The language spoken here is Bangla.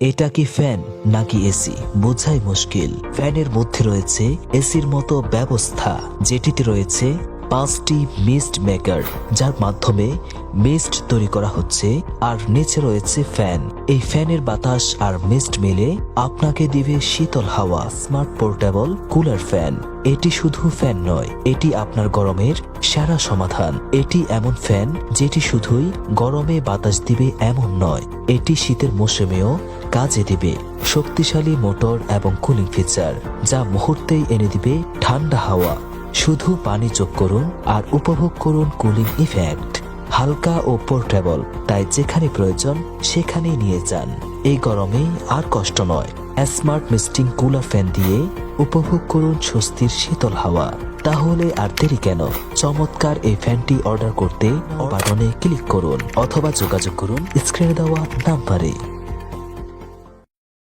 এটা কি ফ্যান নাকি এসি? বোঝাই মুশকিল। ফ্যানের মধ্যে রয়েছে এসির মতো ব্যবস্থা, যেটিতে রয়েছে পাঁচটি মিস্ট মেকার, যার মাধ্যমে মিস্ট তৈরি করা হচ্ছে, আর নিচে রয়েছে ফ্যান। এই ফ্যানের বাতাস আর মিস্ট মিলে আপনাকে দিবে শীতল হাওয়া, স্মার্ট পোর্টেবল কুলার ফ্যান। এটি শুধু ফ্যান নয়, এটি আপনার গরমের সেরা সমাধান। এটি এমন ফ্যান যেটি শুধুই গরমে বাতাস দিবে এমন নয়, এটি শীতের মৌসুমেও কাজে দিবে শক্তিশালী মোটর এবং কুলিং ফিচার, যা মুহূর্তেই এনে দিবে ঠান্ডা হাওয়া। শুধু পানি যোগ করুন আর উপভোগ করুন কুলিং ইফেক্ট। হালকা ও পোর্টেবল, তাই যেখানে প্রয়োজন, সেখানেই নিয়ে যান। এই গরমে আর কষ্ট নয়। স্মার্ট মিস্টিং কুলার ফ্যান দিয়ে উপভোগ করুন স্বস্তির শীতল হাওয়া। তাহলে আর দেরি কেন? চমৎকার এই ফ্যানটি অর্ডার করতে বাটনে ক্লিক করুন অথবা যোগাযোগ করুন স্ক্রিনে দেওয়া নাম্বারে।